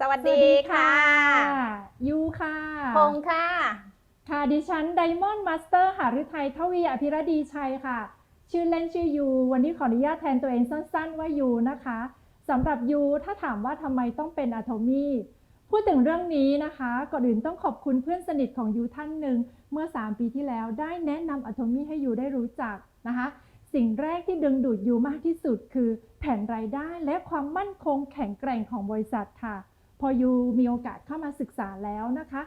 สวัสดีค่ะยูค่ะพงษ์ค่ะ ค่ะดิฉันไดมอนด์มาสเตอร์หฤทัยทวีอภิรดีชัยค่ะ ชื่อเล่นชื่อยูวันนี้ขออนุญาตแทนตัวเองสั้น ๆ ว่ายูนะคะสำหรับยูถ้าถามว่าทำไมต้องเป็นอะโทมี่พูดถึงเรื่องนี้นะคะก่อนอื่นต้องขอบคุณเพื่อนสนิทของยูท่านหนึ่งเมื่อ 3 ปีที่แล้วได้แนะนำอะโทมี่ให้ยูได้รู้จักนะคะสิ่งแรกที่ดึงดูดยูมากที่สุดคือ แผนรายได้และความมั่นคงแข็งแกร่งของบริษัทค่ะ พอยูมีโอกาสเข้ามาศึกษาแล้วนะคะ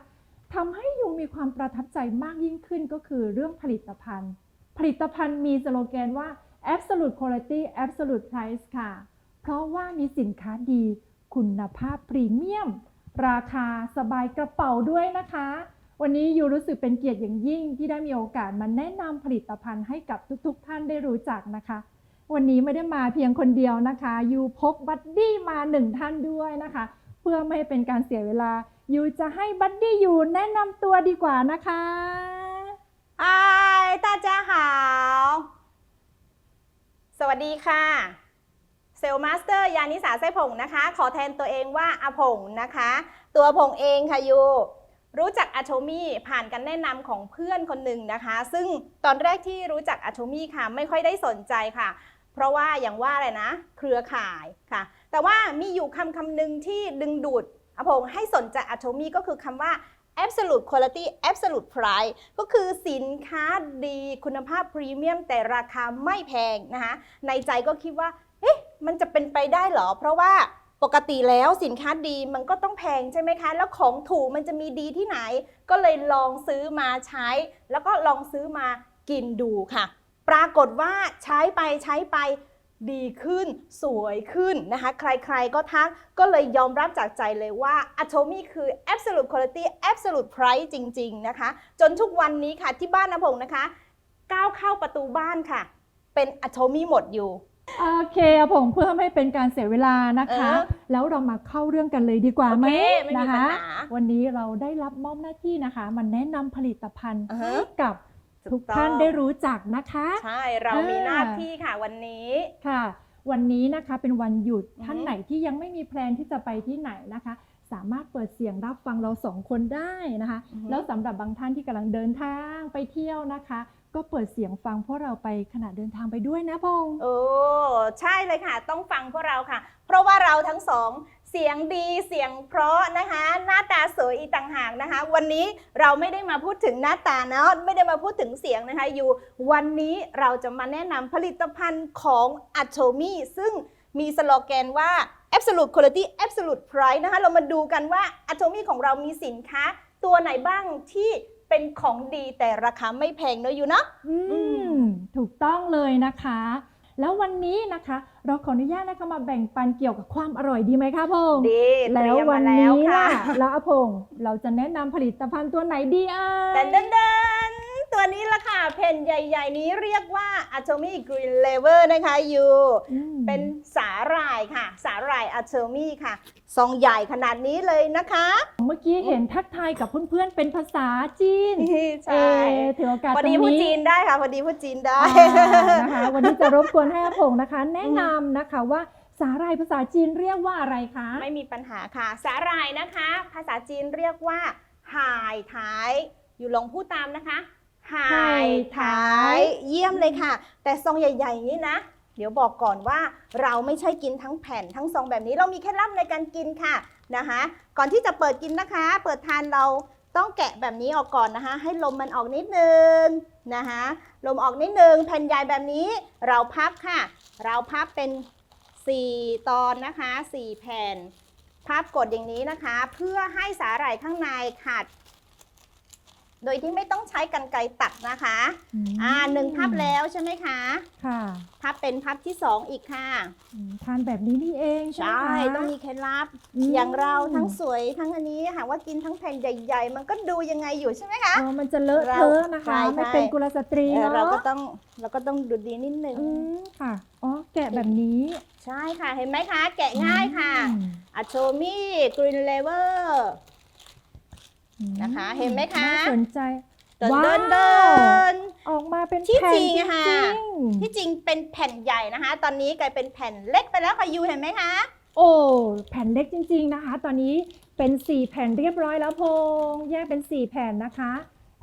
ทำให้ยูมีความประทับใจมากยิ่งขึ้นก็คือเรื่องผลิตภัณฑ์ ผลิตภัณฑ์มีสโลแกนว่า absolute quality absolute price ค่ะ เพราะว่ามีสินค้าดี คุณภาพพรีเมียม ราคาสบายกระเป๋าด้วยนะคะ วันนี้ยูรู้สึกเป็นเกียรติอย่างยิ่งที่ได้มีโอกาสมาแนะนำผลิตภัณฑ์ให้กับทุก ๆ ท่านได้รู้จักนะคะ วันนี้ไม่ได้มาเพียงคนเดียวนะคะยูพกบัดดี้มาหนึ่งท่านด้วยนะคะ เพื่อไม่เป็นการเสียเวลา ยูจะให้บัดดี้ยูแนะนำตัวดีกว่านะคะไอ้ตาจ้าหาว สวัสดีค่ะ เซลมาสเตอร์ยานิสาไส้ผงนะคะ ขอแทนตัวเองว่าอาผงนะคะ ตัวผงเองค่ะยูรู้จักอะโชมี่ผ่านการแนะนำของเพื่อนคนหนึ่งนะคะ ซึ่งตอนแรกที่รู้จักอะโชมี่ค่ะ ไม่ค่อยได้สนใจค่ะ เพราะว่าอย่างว่าอะไรนะ เครือข่ายค่ะ แต่ว่ามีอยู่คำคำหนึ่งที่ดึงดูดอาผงให้สนใจอาโชมี่ก็คือคำว่า absolute quality absolute price ก็คือสินค้าดีคุณภาพพรีเมียมแต่ราคาไม่แพงนะคะในใจก็คิดว่าเอ๊ะมันจะเป็นไปได้เหรอ เพราะว่าปกติแล้วสินค้าดีมันก็ต้องแพงใช่ไหมคะ แล้วของถูกมันจะมีดีที่ไหน ก็เลยลองซื้อมาใช้ แล้วก็ลองซื้อมากินดูค่ะ ปรากฏว่าใช้ไปใช้ไป ดีขึ้น สวยขึ้นนะคะ ใครๆก็ทักก็เลยยอมรับจากใจเลยว่า Atomy คือ absolute quality absolute price จริง ๆ นะคะ จนทุกวันนี้ค่ะที่บ้านนะพงษ์นะคะ ก้าวเข้าประตูบ้านค่ะ เป็น Atomy หมดอยู่โอเคอะผมเพื่อไม่ให้เป็นการเสียเวลานะคะเออแล้วเรามาเข้าเรื่องกันเลยดีกว่าไหมโอเคไม่มีนะปัญคะหาวันนี้เราได้รับมอบหน้าที่นะคะมาแนะนำผลิตภัณฑ์อือฮะให้กับถู ทุกกต้องท่านได้รู้จักนะคะ ใช่เรามีหน้าที่ค่ะวันนี้ค่ะ วันนี้นะคะเป็นวันหยุดอือฮึท่านไหนที่ยังไม่มีแพลนที่จะไปที่ไหนนะคะ สามารถเปิดเสียงรับฟังเราสองคนได้นะคะ แล้วสำหรับบางท่านที่กำลังเดินทางไปเที่ยวนะคะก็เปิดเสียงฟังพวกเราไปขณะเดินทางไปด้วยนะพงษ์โอ้ใช่เลยค่ะ ต้องฟังพวกเราค่ะ เพราะว่าเราทั้งสอง เสียงดีเสียงเพราะนะคะ หน้าตาสวยอีต่างหากนะคะ วันนี้เราไม่ได้มาพูดถึงหน้าตาเนาะไม่ได้มาพูดถึงเสียงนะคะอยู่ วันนี้เราจะมาแนะนำผลิตภัณฑ์ของ a t o m y ซึ่งมีสโลแกนว่า absolute quality absolute price นะคะ เรามาดูกันว่า a t o m y ของเรามีสินค้า ตัวไหนบ้างที่เป็นของดีแต่ราคาไม่แพงเนอะอยู่เนาะอืมถูกต้องเลยนะคะ แล้ววันนี้นะคะ เราขออนุญาตนะคะมาแบ่งปันเกี่ยวกับความอร่อยดีไหมคะพงษ์ดีเตแล้รีวยมวัมานแล้วนี้ค่ะล่ะแล้วอาพงษ์เราจะแนะนำผลิตภัณฑ์ตัวไหนดีเอ่ยเดินเดินเดิน ตัวนี้ละค่ะแผ่นใหญ่ ๆ นี้เรียกว่า Atomy Green Lever นะคะยูอืมเป็นสาหร่ายค่ะ สาหร่าย Atomy ค่ะ ซองใหญ่ขนาดนี้เลยนะคะ เมื่อกี้เห็นทักทายกับเพื่อนๆเป็นภาษาจีนใช่เอ่อถือโอกาสพอตรดีงพูดนี้จีนได้ค่ะพอดีพูดจีนได้อ่านะคะวันนี้จะรบกวนให้อาผงนะคะ แนะนำนะคะว่าสาหร่ายภาษาจีนเรียกว่าอะไรคะ ไม่มีปัญหาค่ะ สาหร่ายนะคะ ภาษาจีนเรียกว่าหายท้าย อยู่ลองพูดตามนะคะ หายท้ายเยี่ยมเลยค่ะ แต่ซองใหญ่ๆอย่างนี้นะ เดี๋ยวบอกก่อนว่าเราไม่ใช่กินทั้งแผ่นทั้งซองแบบนี้เรามีเคล็ดลับในการกินค่ะนะคะ ก่อนที่จะเปิดกินนะคะ เปิดทานเราต้องแกะแบบนี้ออกก่อนนะคะ ให้ลมมันออกนิดนึงนะคะลมออกนิดนึงแผ่นใหญ่แบบนี้เราพับค่ะ เราพับเป็น 4 ตอนนะคะ 4 แผ่น พับกดอย่างนี้นะคะ เพื่อให้สาหร่ายข้างในขาด โดยที่ไม่ต้องใช้กันไกรตัดนะคะอ่าหนึ่งพับแล้วใช่ไหมคะค่ะพับเป็นพับที่2อีกค่ะอืมทานแบบนี้นี่เองใช่ใช่ไหมคะต้องมีเคล็ดลับมอย่างเราทั้งสวยทั้งอันนี้หากว่ากินทั้งแผ่นใหญ่ ๆ มันก็ดูยังไงอยู่ใช่ไหมคะอ๋อมันจะเลอะเทอะนะคะใช่ไม่ใช่เป็นกุลสตรีเออเนาะเราก็ต้องเราก็ต้องดูดีนิดนึงอืมค่ะอ๋อแกะแบบนี้ ใช่ค่ะเห็นไหมคะ แกะง่ายค่ะอืมอะโชมี่กรีนเลเวอร์อืม นะคะเห็นไหมคะ น่าสนใจเดินว้าวเดินเดิน ออกมาเป็นที่แผ่นจริงจอะค่ะริงที่จริงเป็นแผ่นใหญ่นะคะ ตอนนี้กลายเป็นแผ่นเล็กไปแล้วค่ะยูเห็นไหมคะ โอ้แผ่นเล็กจริง ๆนะคะ ตอนนี้เป็น 4 แผ่นเรียบร้อยแล้วพงษ์แยกเป็น 4 แผ่นนะคะ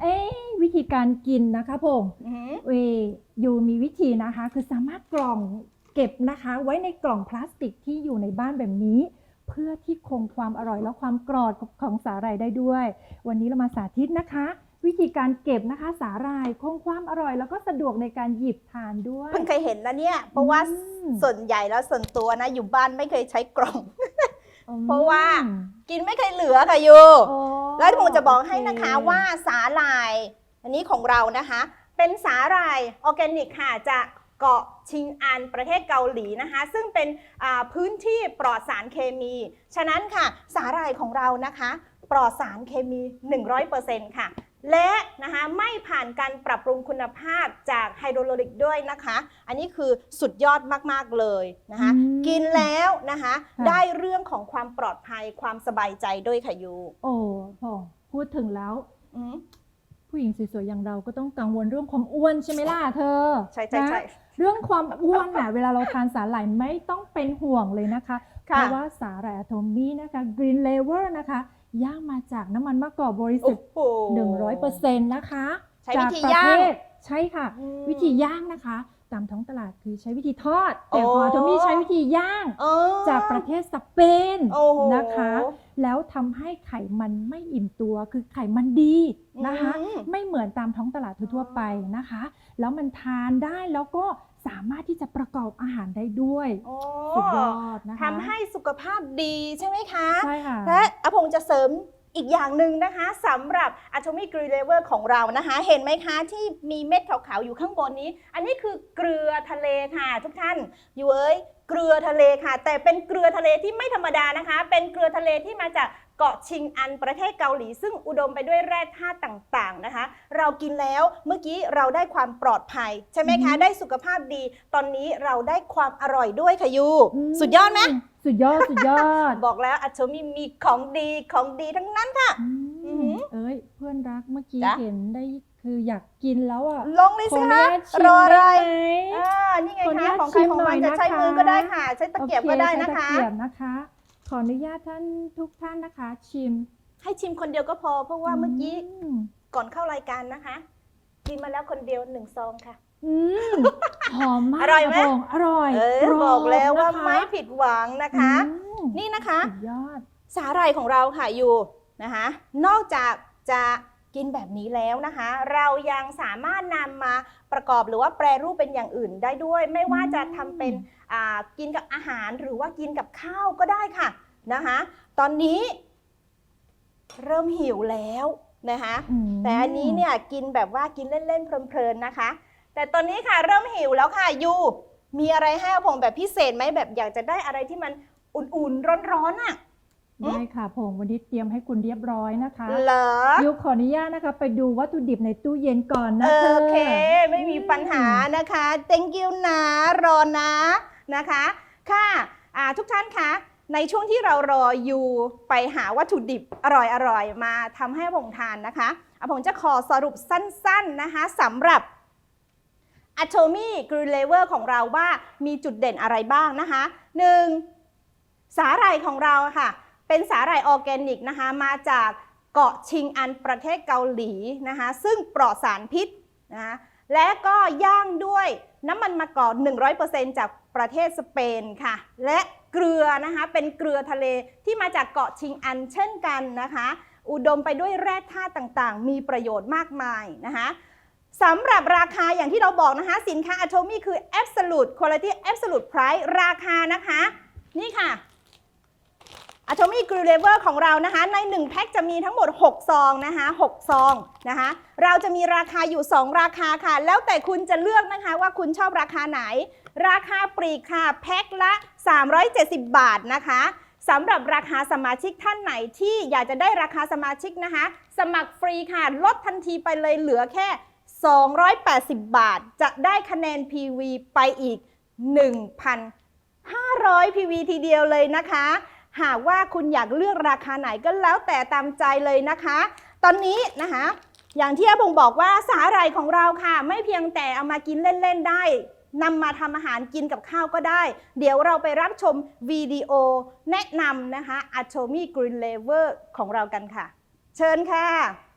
เอ๊ะวิธีการกินนะคะพงษ์อือหือเวยูมีวิธีนะคะ คือสามารถกล่องเก็บนะคะ ไว้ในกล่องพลาสติกที่อยู่ในบ้านแบบนี้ เพื่อที่คงความอร่อยและความกรอบของสาหร่ายได้ด้วย วันนี้เรามาสาธิตนะคะ วิธีการเก็บนะคะ สาหร่ายคงความอร่อย แล้วก็สะดวกในการหยิบทานด้วย เพิ่งเคยเห็นแล้วเนี่ย เพราะว่าอืม ส่วนใหญ่แล้วส่วนตัวนะ อยู่บ้านไม่เคยใช้กล่อง อืมเพราะว่า กินไม่เคยเหลือค่ะยูโอ้แล้วผมจะบอกให้นะคะโอเว่าสาหร่าย อันนี้ของเรานะคะ เป็นสาหร่ายออร์แกนิกค่ะจาก เกาะชิงอันประเทศเกาหลีนะคะ ซึ่งเป็นอ่าพื้นที่ปลอดสารเคมี ฉะนั้นค่ะสาหร่ายของเรานะคะปลอดสารเคมี 100%ค่ะ และนะคะไม่ผ่านการปรับปรุงคุณภาพจากไฮโดรโลลิกด้วยนะคะ อันนี้คือสุดยอดมาก ๆ เลยนะคะอืมกินแล้วนะคะค่ะได้เรื่องของความปลอดภัยความสบายใจด้วยค่ะยูโอ้โหพูดถึงแล้วอืมผู้หญิงสวยๆอย่างเราก็ต้องกังวลเรื่องความอ้วนใช่ไหมล่ะเธอ ใช่ใช่ใช่นะ เรื่องความอ้วนน่ะเวลาเราทานสาหร่ายไม่ต้องเป็นห่วงเลยนะคะ เพค่ะราะว่าสาหร่ายอะโทมี่นะคะกรีนเลเวอร์นะคะย่างมาจากน้ำมันมะกอกบริสุโอ้ทธิ์โห 100%นะคะใช้วิธีจกประย่างเทศใช่ค่ะ อืม วิธีย่างนะคะ ตามท้องตลาดคือใช้วิธีทอด แต่โอ้ของอะโทมี่ใช้วิธีย่างอ๋อจากประเทศสเปนโอ้โหนะคะ แล้วทำให้ไขมันไม่อิ่มตัวคือไขมันดีนะคะ อืม ไม่เหมือนตามท้องตลาดทั่วๆไปนะคะ แล้วมันทานได้แล้วก็ สามารถที่จะประกอบอาหารได้ด้วยโอ้สุดยอดนะคะทำให้สุขภาพดีใช่ไหมคะ ใช่ค่ะ และอภงจะเสริมอีกอย่างหนึ่งนะคะสำหรับ Atomic Green Level ของเรานะคะ เห็นไหมคะที่มีเม็ดขาวๆ อยู่ข้างบนนี้ อันนี้คือเกลือทะเลค่ะทุกท่าน อยู่เอ้ย เกลือทะเลค่ะ แต่เป็นเกลือทะเลที่ไม่ธรรมดานะคะ เป็นเกลือทะเลที่มาจากเกาะชิงอันประเทศเกาหลี ซึ่งอุดมไปด้วยแร่ธาตุต่างๆนะคะ เรากินแล้วเมื่อกี้เราได้ความปลอดภัย ใช่ไหมคะอืมได้สุขภาพดี ตอนนี้เราได้ความอร่อยด้วยค่ะยูมสุดยอดไหมสุดยอด สุดยอด บอกแล้วอัชมีมีของดีของดีทั้งนั้นค่ะอือืมอหือเอ้ยเพื่อนรักเมื่อกี้จ๊ะเห็นได้ คืออยากกินแล้วอะลงเลยขอสิอนุคะญาตชิมรออะไรได้ไหมอ่านี่ไงขออนุคะญาตของใครชิมของหน่มัอนยจะใช้นะคะมือก็ได้ค่ะ ใช้ตะเกียบโอคก็ได้ใช้นะตคะเกียบนะคะ ขออนุญาตท่านทุกท่านนะคะ ชิม ให้ชิมคนเดียวก็พอ เพราะว่าเมื่อกี้มก่อนเข้ารายการนะคะ กินมาแล้วคนเดียวหนึ่งซองค่ะอืมหอมมากอร่อยไหมค่ะพงอร่อยเออกรบอกแล้วว่านะคะไม่ผิดหวังนะคะอืมนี่นะคะสุดยอดสาหร่ายของเราค่ะอยู่นะคะ นอกจากจะ กินแบบนี้แล้วนะคะ เรายังสามารถนำมาประกอบหรือว่าแปรรูปเป็นอย่างอื่นได้ด้วย ไม่ว่าจะทำเป็นอ่ากินกับอาหารหรือว่ากินกับข้าวก็ได้ค่ะนะคะ ตอนนี้ เริ่มหิวแล้วนะคะอืมแต่อันนี้เนี่ยกินแบบว่ากินเล่นๆเพลินๆนะคะ แต่ตอนนี้ค่ะเริ่มหิวแล้วค่ะยูมีอะไรให้อาผงแบบพิเศษไหมแบบอยากจะได้อะไรที่มันอุ่นๆร้อนๆอะ ได้ค่ะพงวันนี้เตรียมให้คุณเรียบร้อยนะคะเหรอยุขออนุญาตนะคะ ไปดูวัตถุดิบในตู้เย็นก่อนนะโอคะเค ไม่มีปัญหานะคะ thank you นะรอนะนะคะ ค่ะอ่าทุกท่านคะในช่วงที่เรารออยู่ไปหาวัตถุดิบอร่อยๆ มาทำให้อาผงทานนะคะอาผงจะขอสรุปสั้นๆนะคะสำหรับ Atomy Green Level ของเราว่ามีจุดเด่นอะไรบ้างนะคะ 1. สาหร่ายของเราอะค่ะ เป็นสาหร่ายออร์แกนิกนะคะ มาจากเกาะชิงอันประเทศเกาหลีนะคะ ซึ่งปลอดสารพิษนะคะและก็ย่างด้วยน้ำมันมะกอก 100%จากประเทศสเปนค่ะ และเกลือนะคะเป็นเกลือทะเลที่มาจากเกาะชิงอันเช่นกันนะคะ อุดมไปด้วยแร่ธาตุต่างๆ มีประโยชน์มากมายนะคะสำหรับราคาอย่างที่เราบอกนะคะ สินค้า Atomy คือ absolute quality absolute price ราคานะคะ นี่ค่ะ Atomy Grill Lever ของเรานะคะใน 1 แพ็คจะมีทั้งหมด 6 ซองนะคะ6ซองนะคะเราจะมีราคาอยู่ 2 ราคาค่ะ แล้วแต่คุณจะเลือกนะคะว่าคุณชอบราคาไหน ราคาปลีกค่ะ แพ็คละ 370 บาทนะคะสำหรับราคาสมาชิกท่านไหนที่อยากจะได้ราคาสมาชิกนะคะ สมัครฟรีค่ะ ลดทันทีไปเลยเหลือแค่ 280 บาท จะได้คะแนน PV ไปอีก 1,500 PV ทีเดียวเลยนะคะ หากว่าคุณอยากเลือกราคาไหนก็แล้วแต่ตามใจเลยนะคะ ตอนนี้นะคะอย่างที่อาบงบอกว่าสาหร่ายของเราค่ะ ไม่เพียงแต่เอามากินเล่น ๆ ได้นำมาทำอาหารกินกับข้าวก็ได้ เดี๋ยวเราไปรับชมวิดีโอแนะนำนะคะ a t o m y Green Lever ของเรากันค่ะ เชิญค่ะ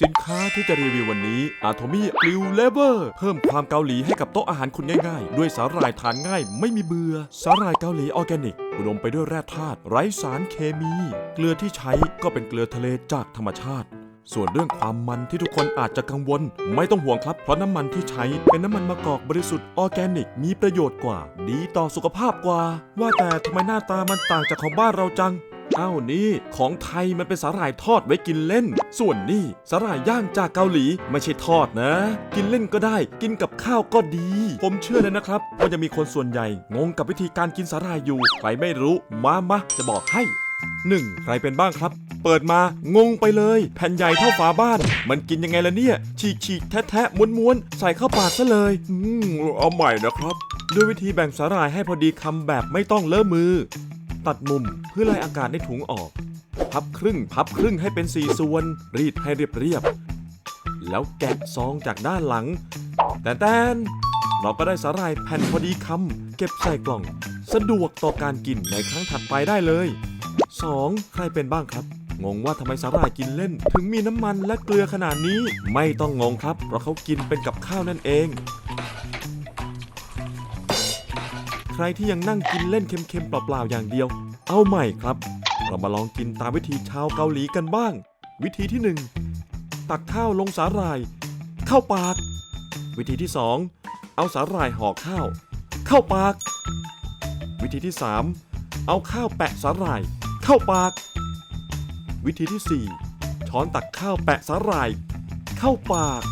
สินค้าที่จะรีวิววันนี้ Atomy g r i l l Lever เพิ่มความเกาหลีให้กับโต๊ะอาหารคุณง่ายๆ ด้วยสาหร่ายทานง่ายไม่มีเบื่อ สาหร่ายเกาหลีออร์แกนิก อุดมไปด้วยแร่ธาตุไร้สารเคมี เกลือที่ใช้ก็เป็นเกลือทะเลจากธรรมชาติส่วนเรื่องความมันที่ทุกคนอาจจะกังวล ไม่ต้องห่วงครับ เพราะน้ำมันที่ใช้เป็นน้ำมันมะกอกบริสุทธิ์ออร์แกนิก มีประโยชน์กว่า ดีต่อสุขภาพกว่า ว่าแต่ทำไมหน้าตามันต่างจากของบ้านเราจัง อ้าวนี่ ของไทยมันเป็นสาหร่ายทอดไว้กินเล่น ส่วนนี่สาหร่ายย่างจากเกาหลีไม่ใช่ทอดนะ กินเล่นก็ได้ กินกับข้าวก็ดี ผมเชื่อเลยนะครับว่าจะมีคนส่วนใหญ่งงกับวิธีการกินสาหร่ายอยู่ใครไม่รู้มามาจะบอกให้ 1. ใครเป็นบ้างครับ เปิดมางงไปเลย แผ่นใหญ่เท่าฝาบ้าน มันกินยังไงล่ะเนี่ย ฉีกฉีกแทะแทะม้วนม้วนใส่เข้าปากซะเลยอืมเอาใหม่นะครับ ด้วยวิธีแบ่งสาหร่ายให้พอดีคำแบบไม่ต้องเลอะมือ ตัดมุมเพื่อไล่อากาศในถุงออก พับครึ่งพับครึ่งให้เป็นสี่ส่วน รีดให้เรียบเรียบๆแล้วแกะซองจากด้านหลัง แต่แตนเราก็ได้สาหร่ายแผ่นพอดีคำเก็บใส่กล่อง สะดวกต่อการกินในครั้งถัดไปได้เลย 2. ใครเป็นบ้างครับ งงว่าทำไมสาหร่ายกินเล่น ถึงมีน้ำมันและเกลือขนาดนี้ ไม่ต้องงงครับ เพราะเขากินเป็นกับข้าวนั่นเอง ใครที่ยังนั่งกินเล่นเค็มๆเปล่าๆอย่างเดียว เอาใหม่ครับ เรามาลองกินตามวิธีชาวเกาหลีกันบ้าง วิธีที่1ตักข้าวลงสาหร่าย เข้าปาก วิธีที่ 2 เอาสาหร่ายห่อข้าว เข้าปาก วิธีที่ 3 เอาข้าวแปะสาหร่าย เข้าปาก วิธีที่ 4 ช้อนตักข้าวแปะสาหร่าย เข้าปาก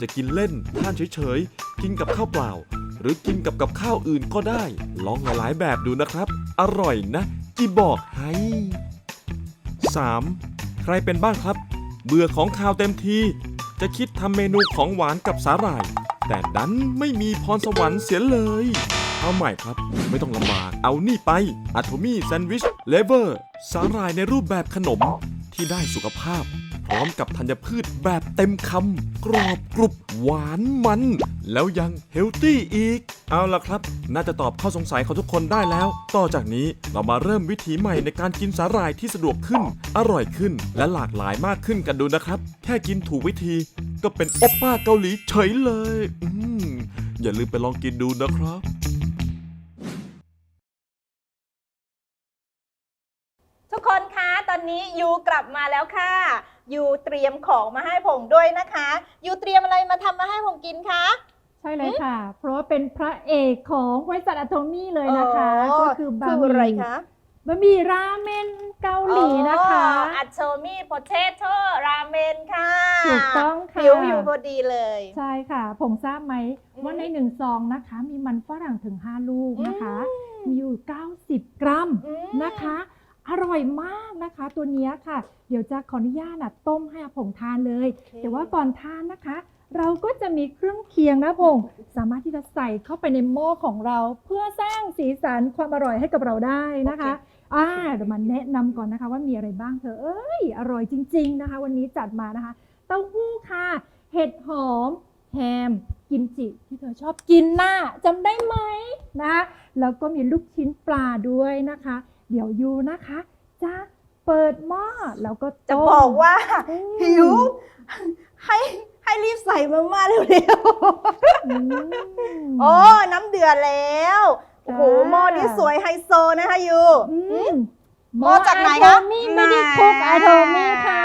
จะกินเล่นท่านเฉยๆกินกับข้าวเปล่า หรือกินกับกับข้าวอื่นก็ได้ ลองหลายๆแบบดูนะครับ อร่อยนะจีบอกให้ 3. ใครเป็นบ้างครับ เบื่อของข้าวเต็มที จะคิดทำเมนูของหวานกับสาหร่าย แต่ดันไม่มีพรสวรรค์เสียเลยเอาใหม่ครับ ไม่ต้องลำบาก เอานี่ไป Atomy Sandwich Lever สาหร่ายในรูปแบบขนม ที่ได้สุขภาพ พร้อมกับธัญพืชแบบเต็มคำกรอบกรุบหวานมัน แล้วยังเฮลตี้อีก เอาล่ะครับ น่าจะตอบข้อสงสัยของทุกคนได้แล้ว ต่อจากนี้เรามาเริ่มวิถีใหม่ในการกินสาหร่ายที่สะดวกขึ้น อร่อยขึ้น และหลากหลายมากขึ้นกันดูนะครับ แค่กินถูกวิธี ก็เป็นโอปป้าเกาหลีเฉยเลยอืมอย่าลืมไปลองกินดูนะครับทุกคน อนนี้ยูกลับมาแล้วค่ะยูเตรียมของมาให้ผมด้วยนะคะยูเตรียมอะไรมาทำมาให้ผมกินคะ ใช่เลยค่ะ เพราะว่าเป็นพระเอกของบริษัทอะโทมี่เลยนะคะ อ๋อ ก็คือบะคือหอะไรมี่คะบะหมี่ราเมนเกาหลีนะคะอัชโชมี่โพเทโต้ราเมนค่ะถูกต้องค่ะ หิวอยู่พอดีเลย ใช่ค่ะ ผมทราบไหมอืมว่าในหนึ่งซองนะคะ มีมันฝรั่งถึง 5 ลูกนะคะ อืมมีอยู่ 90 กรัมอืมนะคะ อร่อยมากนะคะ ตัวเนี้ยค่ะ เดี๋ยวจะขออนุญาตนะต้มให้อาผงทานเลย แต่ว่าก่อนทานนะคะ เราก็จะมีเครื่องเคียงนะพงสามารถที่จะใส่เข้าไปในหม้อของเรา เพื่อสร้างสีสันความอร่อยให้กับเราได้นะคะอ่าเดี๋ยวมาแนะนำก่อนนะคะว่ามีอะไรบ้างเธอเอ้ย อร่อยจริง ๆนะคะ วันนี้จัดมานะคะ เต้าหู้ค่ะ เห็ดหอม แฮม กิมจิที่เธอชอบกินน่ะจำได้ไหมนะคะแล้วก็มีลูกชิ้นปลาด้วยนะคะ เดี๋ยวยูนะคะจะเปิดหม้อแล้วก็จะต้มบอกว่าอืมหิวให้ให้รีบใส่มาม่าเร็วอืมๆโอ้น้ำเดือดแล้วโอ้โหจ้าหม้อนี้สวยไฮโซนะคะยูอืมหม้อจากไหนคะอะโทมี่ไม่ได้คุกแหมอะโทมี่ค่ะ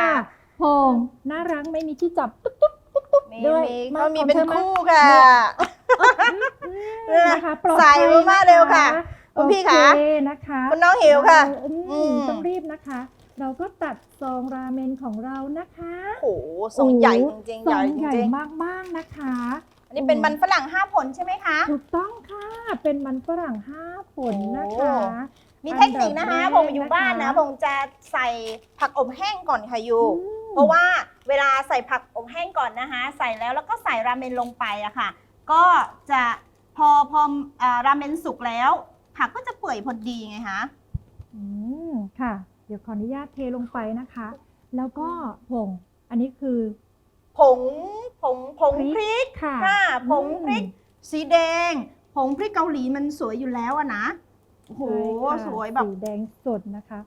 พงน่ารักไม่มีที่จับตุ๊กตุ๊กตุ๊กตุ๊กมีด้วยมีมาเขามีของเป็นธอมาคู่ค่ะอืมนะคะปลอดใส่ภัยมาม่าเร็วค่ะน คุณพี่คะโอเคนะคะคุณน้องหิวค่ะเราอืมอืม ต้องรีบนะคะ เราก็ตัดซองราเมนของเรานะคะโอ้โหทรงใหญ่จริงๆซใหญ่องจใหญ่ริงมากๆนะคะ ๆอันนี้เป็นมันฝรั่งห้าผลใช่ไหมคะ ถูกต้องค่ะ เป็นมันฝรั่งห้าผลนะคะโอ้มีเทคนิคนะคะอันดับแรกผมอยู่บ้านนะนะคะ ผมจะใส่ผักอบแห้งก่อนค่ะยูอืม เพราะว่าเวลาใส่ผักอบแห้งก่อนนะคะ ใส่แล้วแล้วก็ใส่ราเมนลงไปอะค่ะ ก็จะพอพออ่าราเมนสุกแล้ว ผักก็จะเปื่อยพอดีไงคะอืมค่ะ เดี๋ยวขออนุญาตเทลงไปนะคะ แล้วก็ผง อันนี้คือ ผงผงผงพริกค่ะค่ะผงอืมพริกสีแดง ผงพริกเกาหลีมันสวยอยู่แล้วอะนะโอ้โหใช่ค่ะสวยแบบ สีแดงสดนะคะ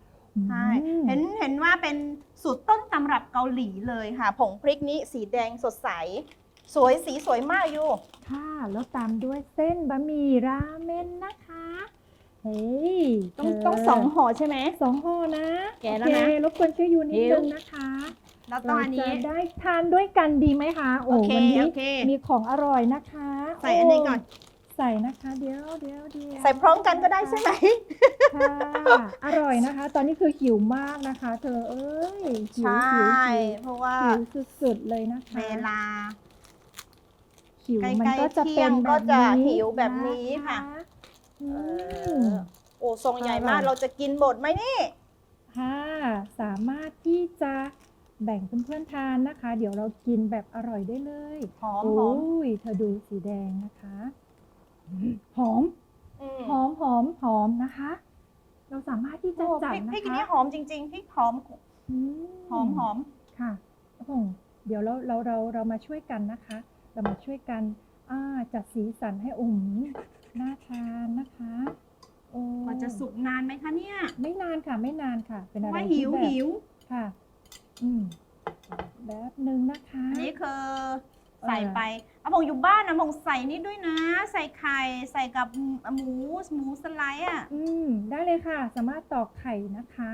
ใช่อืมเห็นเห็นว่าเป็นสูตรต้นตำรับเกาหลีเลยค่ะ ผงพริกนี้สีแดงสดใส สวยสีสวยมากอยู่ ค่ะ แล้วตามด้วยเส้นบะหมี่ราเมนนะคะ เฮ้ยต้องเธต้องสองห่อใช่ไหม สองห่อนะแกะแล้วนะโอเครบกวนช่วยยูนิดหิวนึงนะคะแล้วตอนเรานี้จะได้ทานด้วยกันดีไหมคะโอ้โอเควันนี้โอเค มีของอร่อยนะคะใส่อันนี้ก่อนโใส่นะคะ เดี๋ยวเดี๋ยวเดี๋ยวใส่พร้อมกันก็ได้ใช่ไหม ค่ะอร่อยนะคะ ตอนนี้คือหิวมากนะคะ เธอเอ้ยหิใชวหิว่หิวเพราะว่าหิวสุดๆเลยนะคะเวลา หิวใกล้ๆมันก็จะเที่เป็ยนงแบบก็จะนี้หิวแบบนี้ค่ะอืเอมอโอ้ทรงใหญ่มากอร่อยเราจะกินหมดไหมนี่ ค่ะ สามารถที่จะแบ่งเพื่อนๆทานนะคะ เดี๋ยวเรากินแบบอร่อยได้เลยหอมโอ้หอมยเธอดูสีแดงนะคะอืมหอมอืมหอมหอมหอมนะคะ เราสามารถที่จะโอ้จัพดริกนะพริกอันคะนี้หอมจริงๆพริกหอมอืหอมหอมค่ะโอ้โหเดี๋ยวเราเราเราเรามาช่วยกันนะคะ เรามาช่วยกันอ่าจัดสีสันให้อุ่ม น่าทานนะคะโอ้กว่าจะสุกนานไหมคะเนี่ยไม่นานค่ะ ไม่นานค่ะ เป็นอะไรว่าที่หิวแบบหิวค่ะ อืมแบบหนึ่งนะคะ อันนี้คือใส่ไปอาผงอยู่บ้านนะผงใส่นี่ด้วยนะ ใส่ไข่ใส่กับหมูหมูสไลด์อะ อืม ได้เลยค่ะ สามารถตอกไข่นะคะ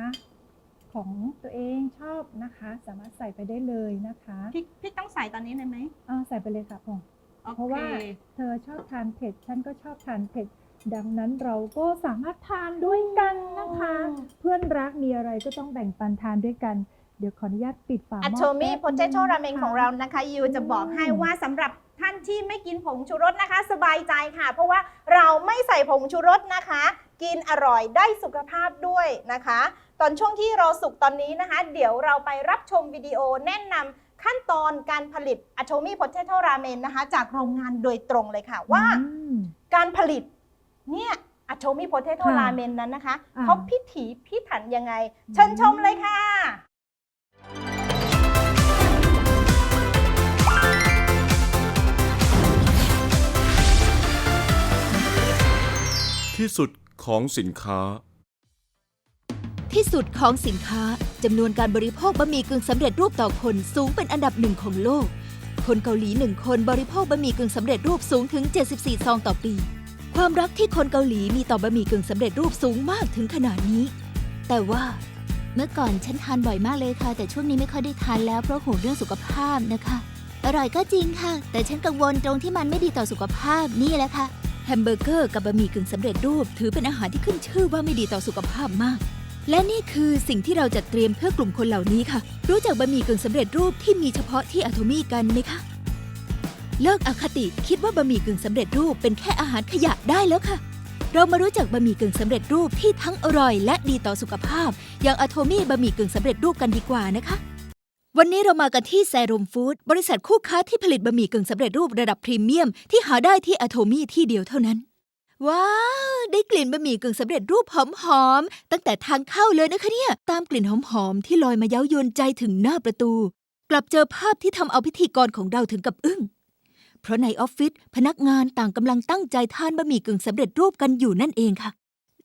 ของตัวเองชอบนะคะ สามารถใส่ไปได้เลยนะคะพริกพริกต้องใส่ตอนนี้เลยไหม อ่าใส่ไปเลยค่ะพงโอ เพราะเคว่าเธอชอบทานเผ็ด ฉันก็ชอบทานเผ็ด ดังนั้นเราก็สามารถทานด้วยกันนะคะ เพื่อนรักมีอะไรก็ต้องแบ่งปันทานด้วยกันเดี๋ยวขออนุญาตปิดฝาหอัม้อโชมิแป๊บโพเทโตนึราเมงะคะของเรานะคะยูจะบอกให้ว่าสำหรับท่านที่ไม่กินผงชูรสนะคะ สบายใจค่ะ เพราะว่าเราไม่ใส่ผงชูรสนะคะ กินอร่อยได้สุขภาพด้วยนะคะ ตอนช่วงที่รอสุกตอนนี้นะคะ เดี๋ยวเราไปรับชมวิดีโอแนะนำ ขั้นตอนการผลิตอัโชมิโพเทโตราเมนนะคะ จากโรงงานโดยตรงเลยค่ะ ว่าอืม การผลิตเนี่ยอัโชมิโพเทโตค่ะราเมนนั้นนะคะอ่า เขาพิถีพิถันยังไง เชิญชมเลยค่ะ ที่สุดของสินค้า ที่สุดของสินค้าจำนวนการบริโภคบะหมี่กึ่งสำเร็จรูปต่อคนสูงเป็นอันดับหนึ่งของโลก คนเกาหลีหนึ่งคนบริโภคบะหมี่กึ่งสำเร็จรูปสูงถึง 74 ซองต่อปี ความรักที่คนเกาหลีมีต่อบะหมี่กึ่งสำเร็จรูปสูงมากถึงขนาดนี้ แต่ว่าเมื่อก่อนฉันทานบ่อยมากเลยค่ะ แต่ช่วงนี้ไม่ค่อยได้ทานแล้วเพราะห่วงเรื่องสุขภาพนะคะ อร่อยก็จริงค่ะ แต่ฉันกังวลตรงที่มันไม่ดีต่อสุขภาพนี่แหละค่ะแฮมเบอร์เกอร์กับบะหมี่กึ่งสำเร็จรูป ถือเป็นอาหารที่ขึ้นชื่อว่าไม่ดีต่อสุขภาพมาก และนี่คือสิ่งที่เราจัดเตรียมเพื่อกลุ่มคนเหล่านี้ค่ะ รู้จักบะหมี่กึ่งสำเร็จรูปที่มีเฉพาะที่อะโทมี่กันไหมคะ เลิกอคติคิดว่าบะหมี่กึ่งสำเร็จรูปเป็นแค่อาหารขยะได้แล้วค่ะ เรามารู้จักบะหมี่กึ่งสำเร็จรูปที่ทั้งอร่อย และดีต่อสุขภาพ อย่างอะโทมี่บะหมี่กึ่งสำเร็จรูปกันดีกว่านะคะ วันนี้เรามากันที่แซรมฟู้ดบริษัทคู่ค้าที่ผลิตบะหมี่กึ่งสำเร็จรูประดับพรีเมียมที่หาได้ที่อะโทมี่ที่เดียวเท่านั้น ว้าว ได้กลิ่นบะหมี่กึ่งสำเร็จรูปหอมๆ ตั้งแต่ทางเข้าเลยนะคะเนี่ย ตามกลิ่นหอมๆ ที่ลอยมาเย้ายวนใจถึงหน้าประตู กลับเจอภาพที่ทำเอาพิธีกรของเราถึงกับอึ้ง เพราะในออฟฟิศพนักงานต่างกำลังตั้งใจทานบะหมี่กึ่งสำเร็จรูปกันอยู่นั่นเองค่ะ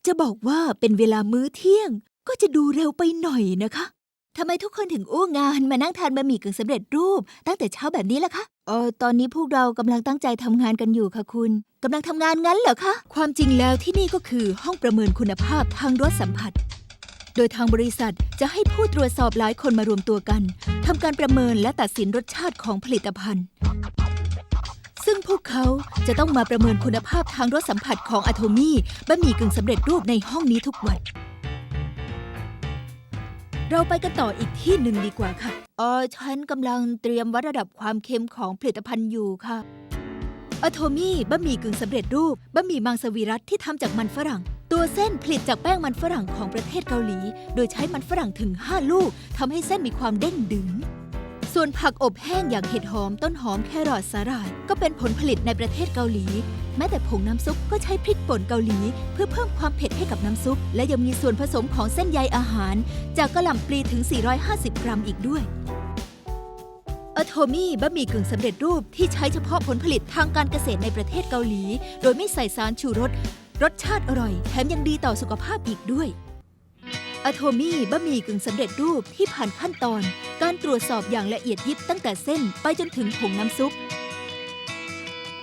จะบอกว่าเป็นเวลามื้อเที่ยง ก็จะดูเร็วไปหน่อยนะคะทำไมทุกคนถึงอู้งานมานั่งทานบะหมี่กึ่งสำเร็จรูป ตั้งแต่เช้าแบบนี้ล่ะคะเออตอนนี้พวกเรากำลังตั้งใจทำงานกันอยู่ค่ะคุณ กำลังทำงานงั้นเหรอคะ ความจริงแล้วที่นี่ก็คือห้องประเมินคุณภาพทางรสสัมผัส โดยทางบริษัทจะให้ผู้ตรวจสอบหลายคนมารวมตัวกันทำการประเมินและตัดสินรสชาติของผลิตภัณฑ์ ซึ่งพวกเขาจะต้องมาประเมินคุณภาพทางรสสัมผัสของอะโทมี่บะหมี่กึ่งสำเร็จรูปในห้องนี้ทุกวัน เราไปกันต่ออีกที่หนึ่งดีกว่าค่ะ เออฉันกำลังเตรียมวัดระดับความเค็มของผลิตภัณฑ์อยู่ค่ะ อะโทมี่บะหมี่กึ่งสำเร็จรูปบะหมี่มังสวิรัตที่ทำจากมันฝรั่ง ตัวเส้นผลิตจากแป้งมันฝรั่งของประเทศเกาหลี โดยใช้มันฝรั่งถึง 5 ลูกทำให้เส้นมีความเด้งดึง ส่วนผักอบแห้งอย่างเห็ดหอมต้นหอมแครอทสาหร่ายก็เป็นผลผลิตในประเทศเกาหลี แม้แต่ผงน้ำซุปก็ใช้พริกป่นเกาหลี เพื่อเพิ่มความเผ็ดให้กับน้ำซุป และยังมีส่วนผสมของเส้นใยอาหาร จากกระหล่ำปลีถึง 450 กรัมอีกด้วย อโทมี่บะหมี่กึ่งสำเร็จรูปที่ใช้เฉพาะผลผลิตทางการเกษตรในประเทศเกาหลี โดยไม่ใส่สารชูรส รสชาติอร่อย แถมยังดีต่อสุขภาพอีกด้วยอะโทมี่บะหมี่กึ่งสำเร็จรูปที่ผ่านขั้นตอน การตรวจสอบอย่างละเอียดยิบตั้งแต่เส้นไปจนถึงผงน้ำซุป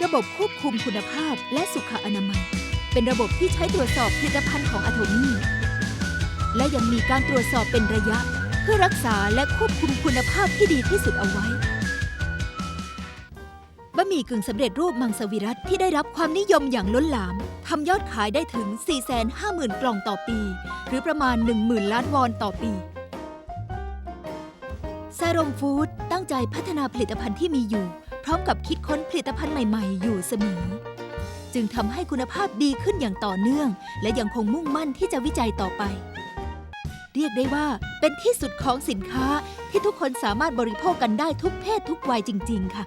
ระบบควบคุมคุณภาพและสุขอนามัย เป็นระบบที่ใช้ตรวจสอบผลิตภัณฑ์ของอะโทมี่และยังมีการตรวจสอบเป็นระยะ พื่อรักษาและควบคุมคุณภาพที่ดีที่สุดเอาไว้บะหมี่กึ่งสำเร็จรูปมังสวิรัตที่ได้รับความนิยมอย่างล้นหลามทำยอดขายได้ถึง 450,000 กล่องต่อปี หรือประมาณ 10,000 ล้านวอนต่อปีซารมฟู้ดตั้งใจพัฒนาผลิตภัณฑ์ที่มีอยู่ พร้อมกับคิดค้นผลิตภัณฑ์ใหม่ ๆ อยู่เสมอ จึงทำให้คุณภาพดีขึ้นอย่างต่อเนื่อง และยังคงมุ่งมั่นที่จะวิจัยต่อไป เรียกได้ว่าเป็นที่สุดของสินค้าที่ทุกคนสามารถบริโภคกันได้ทุกเพศทุกวัยจริง ๆ ค่ะ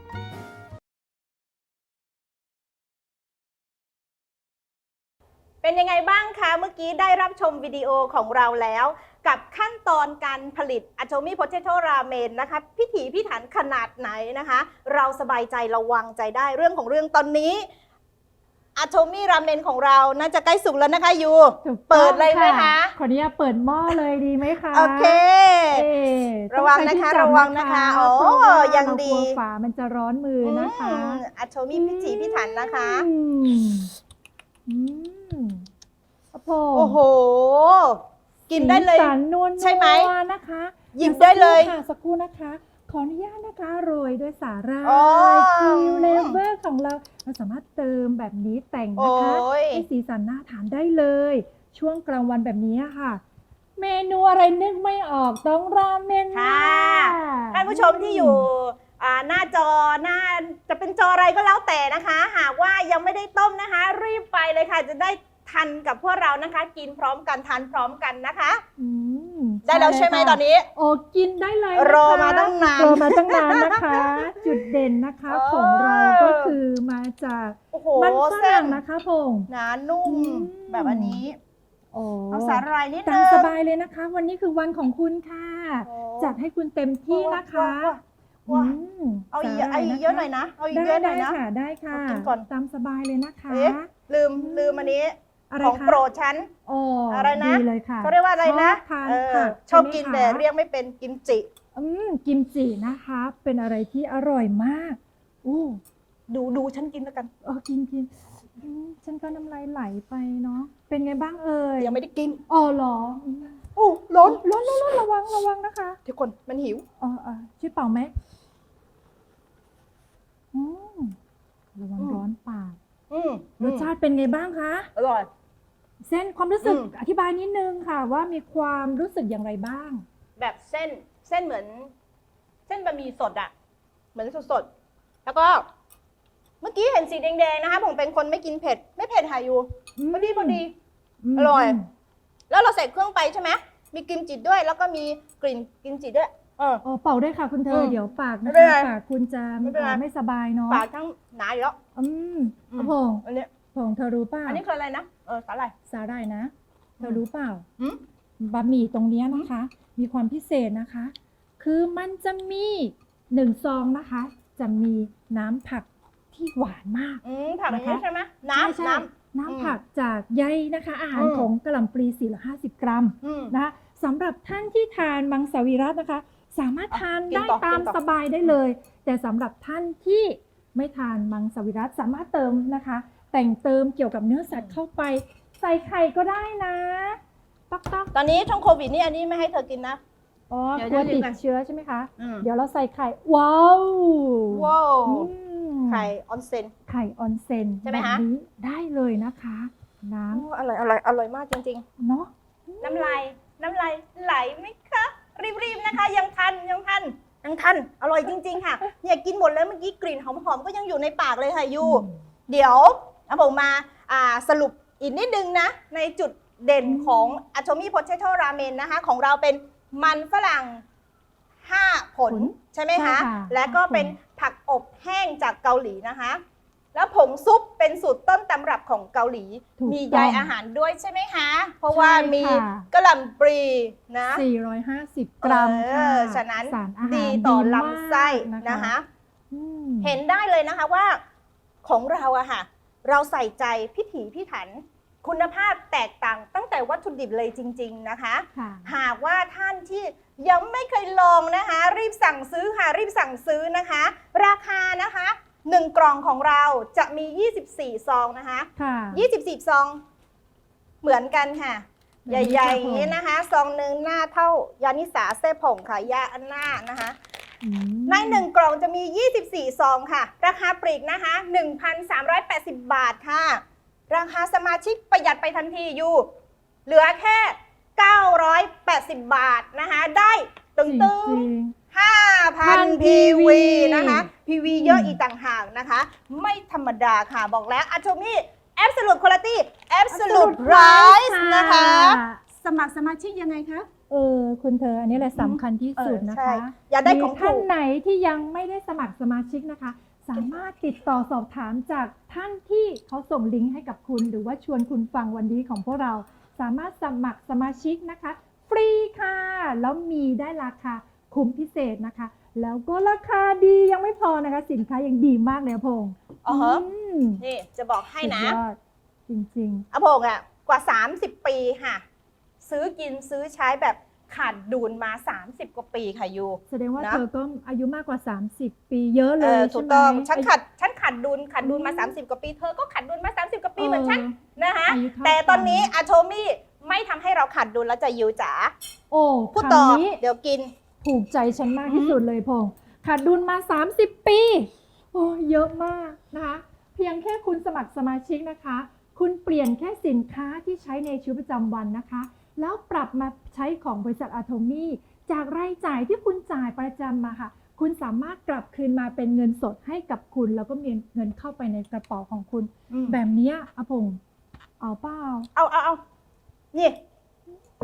เป็นยังไงบ้างคะ เมื่อกี้ได้รับชมวิดีโอของเราแล้ว กับขั้นตอนการผลิตอะโ o มิโพเทโตราเมนนะคะ พิถีพิถันขนาดไหนนะคะ เราสบายใจระวังใจได้เรื่องของเรื่องตอนนี้ อะโ o มิราเมนของเราน่าจะใกล้สุกแล้วนะคะยูถูกต้องเปิดเลยไหมคะ ขออนุญาตเปิดหม้อเลยดีไหมคะโอเค เอ๊ะระวังนะคะต้องใช้ที่จับระวังนะคะโอ้เพราะว่ายังเราดีกลัวฝามันจะร้อนมือนะคะอะโ o มิพิถีพิถันนะคะ อืมอืมโอ้โหโอ้โห กินได้เลย สีสันนวลๆใช่ไหมนะคะหยิบได้เลย ค่ะสักครู่นะคะ ขออนุญาตนะคะโรยด้วยสาหร่าอ๋อยคิวเลเวอร์ของเรา เราสามารถเติมแบบนี้แต่งโอ้นะคะยให้สีสันน่าทานได้เลย ช่วงกลางวันแบบนี้ค่ะ เมนูอะไรนึกไม่ออกต้องราเมนค่ะ ท่านผู้ชมที่อยู่อ่าหน้าจอหน้าจะเป็นจออะไรก็แล้วแต่นะคะ หากว่ายังไม่ได้ต้มนะคะ รีบไปเลยค่ะ จะได้ทันกับพวกเรานะคะ กินพร้อมกันทานพร้อมกันนะคะ อืม ได้แล้วใช่ไหมค่ะตอนนี้ โอ้กินได้เลยนะคะรอมาตั้งนานรอมาตั้งนานนะคะ จุดเด่นนะคะเออ ของเราก็คือมาจากโอ้โหมันฝเส้รั่นงนะคะพงษ์ หนานุ่มอืม แบบอันนี้ โอ้เอาสาหร่ายนิดตานึมงสบายเลยนะคะ วันนี้คือวันของคุณค่ะ โอ้จัดให้คุณเต็มที่นะคะว้าว้าอืมเอาอีกสหร่เอาอีกเยอะหน่อยนะ เอาอีกได้เยอะหน่ได้อยนะ ค่ะได้ค่ะเอากินก่อน ตามสบายเลยนะคะ เอ๊ะ ลืมลืมอันนี้ อะไรของคะโปรดฉัน โอ้อะไรนะ ดีเลยค่ะเขาเรียกว่าอะไรนะชอบทานเออผักชอบใไหมกินคะแต่เรียกไม่เป็นกิมจิ อืมกิมจินะคะ เป็นอะไรที่อร่อยมากอู้ดูดูฉันกินแล้วกัน เออกินกินอืมฉันก็น้ำลายไหลไปเนาะเป็นไงบ้างเอ่ยยังไม่ได้กินอ๋อเหรออืมโอ้ร้อนร้อนร้อนร้อนระวังระวังนะคะทุกคนมันหิวอ๋อเออช่วยเป่าไหมอืมระวังอืม ร้อนปากอืมรสชาติเป็นไงบ้างคะ อร่อย เส้นความรู้สึกอืม อธิบายนิดนึงค่ะ ว่ามีความรู้สึกอย่างไรบ้าง แบบเส้นเส้นเหมือน เส้นบะหมี่สดอะเหมือนสดๆแล้วก็ เมื่อกี้เห็นสีแดงๆนะคะผมเป็นคนไม่กินเผ็ด ไม่เผ็ดหาอยู่พอดีพอดี มอร่อย แล้วเราใส่เครื่องไปใช่ไหมมีกิมจิด้วย แล้วก็มีกลิ่นกิมจิด้วย เออโอ้เป่าด้วยค่ะคุณเธออืมเดี๋ยวปากนะไม่เป็นคะไรปากคุณจะไม่เป็นไรเอ่อไม่สบายเนาะปากทั้งหนาอยู่แล้ว อืมอืมพงษ์อันเนี้ยพงษ์เธอรู้เปล่าอันนี้คืออะไรนะเออสาหร่าย สาหร่ายนะเธอรู้เปล่าหืม บะหมี่ตรงเนี้ยนะคะ มีความพิเศษนะคะ คือมันจะมีหนึ่งซองนะคะ จะมีน้ำผักที่หวานมาก อืมผักอย่างนี้นะคะใช่ไหมใช่น้ำใช่น้ น้ำผักจากใยนะคะ อาหารอืมของกะหล่ำปลี450 กรัมำอืม นะคะสำหรับท่านที่ทานมังสวิรัตนะคะ สามารถอะทานกินได้ต่อตามกินต่อ สบายได้เลย แต่สำหรับท่านที่ไม่ทานมังสวิรัตสามารถเติมนะคะ แต่งเติมเกี่ยวกับเนื้อสัตว์เข้าไป ใส่ไข่ก็ได้นะต๊อกต๊อกตอนนี้ช่วงโควิดนี่อันนี้ไม่ให้เธอกินนะ อ๋อเดี๋ยวกลัวจะลืติมดกันเชื้อใช่ไหมคะ อืมเดี๋ยวเราใส่ไข่ว้าวว้าวอืมไข่ออนเซ็นไข่ออนเซนใช่ไหมแบบคะนี้ได้เลยนะคะน้อร่อยอร่อยอร่อยมากจริงำเนาะๆ น้ำลายน้ำลายไหลไหมคะรีบๆนะคะ ยังทันยังทันยังทันอร่อยจริง ๆ ค่ะเนี่ยกินหมดแล้วเมื่อกี้กลิ่นหอมๆก็ยังอยู่ในปากเลยค่ะยูเดี๋ยว เอาผมมาอ่าสรุปอีกนิดนึงนะ ในจุดเด่นของอั o มิโพเทโตราเมนนะคะ ของเราเป็นมันฝรั่ง 5 ผลผลใช่ไหมคะใช่ค่ะและก็ห้าผลเป็นผักอบแห้งจากเกาหลีนะคะ แล้วผงซุปเป็นสูตรต้นตำรับของเกาหลีถูกมีต้ใยองอาหารด้วยใช่ไหมคะ เพราะว่าใช่มีค่ะกะหล่ำปลีนะ 450 กรัมเอค่ะอฉะนั้นสารอาหารดีต่อมากลำไส้นะคะอืมเห็นได้เลยนะคะว่าของเราอะค่ะ เราใส่ใจพิถีพิถัน คุณภาพแตกต่างตั้งแต่วัตถุดิบเลยจริง ๆนะคะ ค่ะหากว่าท่านที่ยังไม่เคยลองนะคะ รีบสั่งซื้อค่ะรีบสั่งซื้อนะคะ ราคานะคะ 1 กล่องของเราจะมี 24 ซองนะคะ ค่ะ 24 ซอง เหมือนกันค่ะ เหมือนใหญ่ๆกันอย่างนี้นะคะ ซองหนึ่งหน้าเท่ายานิสาเส้ผงค่ะยาอันหน้านะคะอืม ในหนึ่งกล่องจะมี 24 ซองค่ะ ราคาปลีกนะคะ 1,380 บาทค่ะ ราคาสมาชิกประหยัดไปทันทีอยู่ เหลือแค่ 980 บาทนะคะ ได้ตึงจตึงริง5,000 PV PV นะคะ PV เยอะอีกต่างหากนะคะ ไม่ธรรมดาค่ะบอกแล้ว Atomy Absolute Quality Absolute Price นะคะ สมัครสมาชิกยังไงคะ เออคุณเธออันนี้แหละสำคัญที่สุดนะเออใช่คะอย่าได้ของมีท่านถูกไหนที่ยังไม่ได้สมัครสมาชิกนะคะ สามารถติดต่อสอบถามจากท่านที่เขาส่งลิงก์ให้กับคุณ หรือว่าชวนคุณฟังวันนี้ของพวกเรา สามารถสมัครสมาชิกนะคะ ฟรีค่ะ แล้วมีได้ราคาคุ้มพิเศษนะคะ แล้วก็ราคาดียังไม่พอนะคะ สินค้ายังดีมากเลยอะพงษ์อ๋อฮะมนี่จะบอกให้นะสุดยอดจริง อาพงอะกว่า 30 ปีค่ะ ซื้อกินซื้อใช้แบบขาดดุลมา 30 กว่าปีค่ะยูๆแสดงว่านะ เธอก็อายุมากกว่า 30 ปีเยอะเลเอยอใช่ไหมถูกต้องฉันอายุขาดฉันขาดดุลขาดดุลมาอืม30 กว่าปี เธอก็ขาดดุลมา 30 กว่าปีเหมือนฉันเออนะคะอายุเท่าแต่ตอนนี้กันอะโทมี่ไม่ทำให้เราขาดดุลแล้วจะยูจ๋าโอ้พูดต่อคำนี้เดี๋ยวกิน ถูกใจฉันมากที่สุดเลยพงษ์ขาดดุลมา 30 ปี โอ้เยอะมากนะคะ เพียงแค่คุณสมัครสมาชิกนะคะ คุณเปลี่ยนแค่สินค้าที่ใช้ในชีวิตประจำวันนะคะ แล้วปรับมาใช้ของบริษัทอะโทมี่จากรายจ่ายที่คุณจ่ายประจำมาค่ะ คุณสามารถกลับคืนมาเป็นเงินสดให้กับคุณ แล้วก็มีเงินเข้าไปในกระเป๋าของคุณแบบเนี้ยอะพงษ์เอาเปล่าเอาเอาเอานี่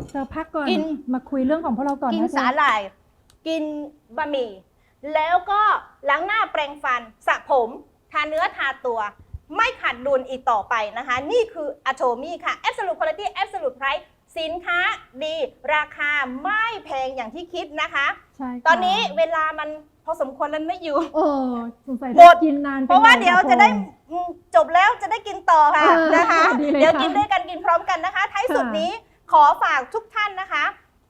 เธอพักก่อนกิน มาคุยเรื่องของพวกเราก่อนกินนะเธอสาหร่าย กินบะหมี่ แล้วก็ล้างหน้าแปรงฟันสระผมทาเนื้อทาตัว ไม่ขาดดุลอีกต่อไปนะคะ นี่คือ Atomy ค่ะ Absolute Quality Absolute Price สินค้าดีราคาไม่แพงอย่างที่คิดนะคะ ใช่ค่ะตอนนี้เวลามันพอสมควรแล้วไม่อยู่โอ้สงสัยหมด กินนานไปเพราะว่าหน่อเดี๋ยวค่จะได้พงษ์อืมจบแล้วจะได้กินต่อค่ะเออนะคะ ดีเลยเดี๋ยวค่ะกินด้วยกันกินพร้อมกันนะคะท้ายสุดค่ะ นี้ขอฝากทุกท่านนะคะ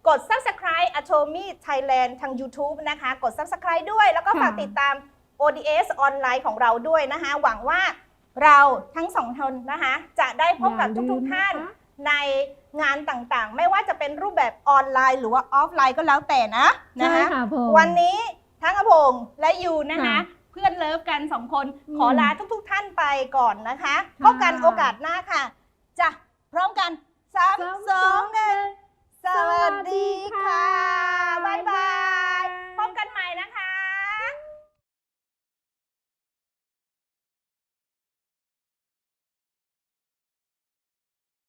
กด subscribe Atomy Thailand ทาง YouTube นะคะ กด subscribe ด้วย แล้วก็ฝากติดตาม ODS ออนไลน์ของเราด้วยนะคะ หวังว่าเราทั้งสองคนนะคะ จะได้พบกับอย่าลืทุมกๆท่านนะคะ ในงานต่างๆ ไม่ว่าจะเป็นรูปแบบออนไลน์ หรือว่าออฟไลน์ก็แล้วแต่นะนะคะวันนี้ทั้งอภงและยูนะคะ เพื่อนเลิฟกันสองคนขอลาทุกๆท่านไปก่อนนะคะพบกันโอกาสหน้าค่ะจะพร้อมกันสามสองหนึ่งสวัสดีค่ะ บ๊ายบาย